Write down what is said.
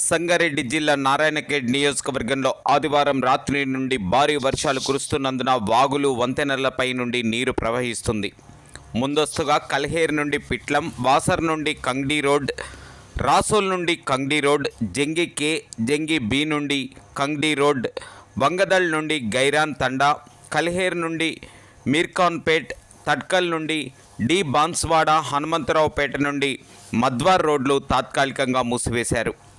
సంగారెడ్డి జిల్లా నారాయణఖేడ్ నియోజకవర్గంలో ఆదివారం రాత్రి నుండి భారీ వర్షాలు కురుస్తున్నందున వాగులు వంతెనలపై నుండి నీరు ప్రవహిస్తుంది. ముందస్తుగా కల్హేర్ నుండి పిట్లం వాసర్ నుండి కంగ్డీ రోడ్ రాసోల్ నుండి కంగ్డీ రోడ్ జంగి కే జంగి బి నుండి కంగ్డీ రోడ్ వంగదల్ నుండి గైరాన్ తండా కల్హేర్ నుండి మీర్ఖాన్పేట్ తడ్కల్ నుండి డి బాన్స్వాడ హనుమంతరావుపేట నుండి మద్వార్ రోడ్లు తాత్కాలికంగా మూసివేశారు.